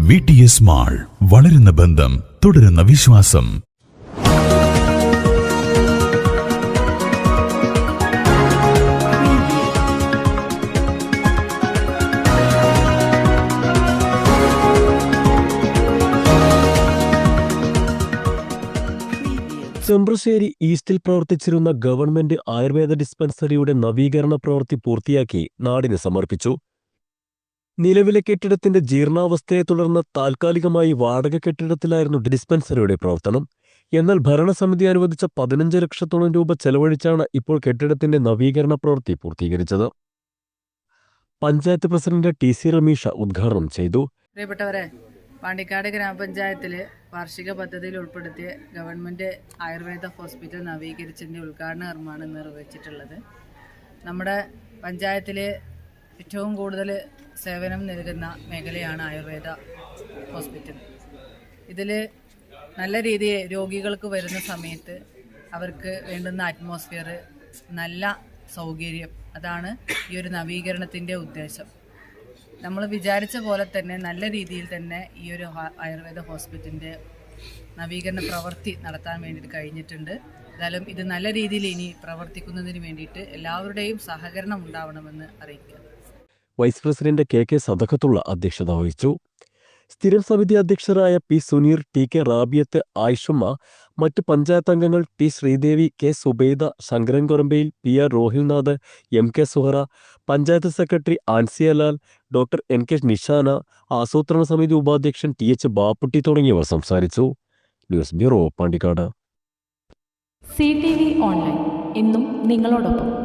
V T S mall വളരുന്ന ബന്ധം തുടരുന്ന വിശ്വാസം. ചെമ്പ്രശ്ശേരി ഈസ്റ്റിൽ പ്രവർത്തിച്ചിരുന്ന ഗവൺമെന്റ് ആയുർവേദ ഡിസ്പെൻസറിയുടെ നവീകരണ പ്രവൃത്തി പൂർത്തിയാക്കി നാടിന് സമർപ്പിച്ചു. നിലവിലെ കെട്ടിടത്തിന്റെ ജീർണാവസ്ഥയെ തുടർന്ന് താൽക്കാലികമായി വാടക കെട്ടിടത്തിലായിരുന്നു ഡിസ്പെൻസറിയുടെ പ്രവർത്തനം. എന്നാൽ ഭരണസമിതി അനുവദിച്ച പതിനഞ്ച് ലക്ഷത്തോളം രൂപ ചെലവഴിച്ചാണ് ഇപ്പോൾ കെട്ടിടത്തിന്റെ നവീകരണ പ്രവൃത്തി പൂർത്തീകരിച്ചത്. Panchayat president T C Rameesha ഉദ്ഘാടനം ചെയ്തു. പ്രിയപ്പെട്ടവരെ പാണ്ടിക്കാട് ഗ്രാമപഞ്ചായത്തിൽ വാർഷിക പദ്ധതിയിൽ ഉൾപ്പെടുത്തിയ ഗവൺമെന്റ് ആയുർവേദ ഹോസ്പിറ്റൽ നവീകരിച്ചതിന്റെ ഉദ്ഘാടന നിർമ്മാണം നിർവഹിച്ചിട്ടുള്ളത് നമ്മുടെ പഞ്ചായത്തിൽ ഏറ്റവും കൂടുതൽ സേവനം നൽകുന്ന മേഖലയാണ് ആയുർവേദ ഹോസ്പിറ്റൽ. ഇതിൽ നല്ല രീതിയിൽ രോഗികൾക്ക് വരുന്ന സമയത്ത് അവർക്ക് വേണ്ടുന്ന അറ്റ്മോസ്ഫിയർ നല്ല സൗകര്യം. അതാണ് ഈ ഒരു നവീകരണത്തിന്റെ ഉദ്ദേശം. നമ്മൾ വിചാരിച്ച പോലെ തന്നെ നല്ല രീതിയിൽ തന്നെ ഈ ഒരു ആയുർവേദ ഹോസ്പിറ്റലിന്റെ നവീകരണ പ്രവൃത്തി നടത്താൻ വേണ്ടിയിട്ട് കഴിഞ്ഞിട്ടുണ്ട്. എന്തായാലും ഇത് നല്ല രീതിയിൽ ഇനി പ്രവർത്തിക്കുന്നതിന് വേണ്ടിയിട്ട് എല്ലാവരുടെയും സഹകരണം ഉണ്ടാവണമെന്ന് അറിയിക്കുക vice president K K Sadakathulla അധ്യക്ഷത വഹിച്ചു. സ്ഥിരം സമിതി അധ്യക്ഷരായ P Suneer T K Rabiyath Ayishamma മറ്റ് പഞ്ചായത്ത് അംഗങ്ങൾ T Sreedevi K Subaida Sankaran Korambayil P R Rohilnath M K Suhara panchayat secretary Anciyalal doctor N K Nishana ആസൂത്രണ സമിതി ഉപാധ്യക്ഷൻ ടി എച്ച് ബാപ്പുട്ടി തുടങ്ങിയവർ സംസാരിച്ചു. News bureau Pandikkad. C T V online. ഇന്നും നിങ്ങളോടൊപ്പം.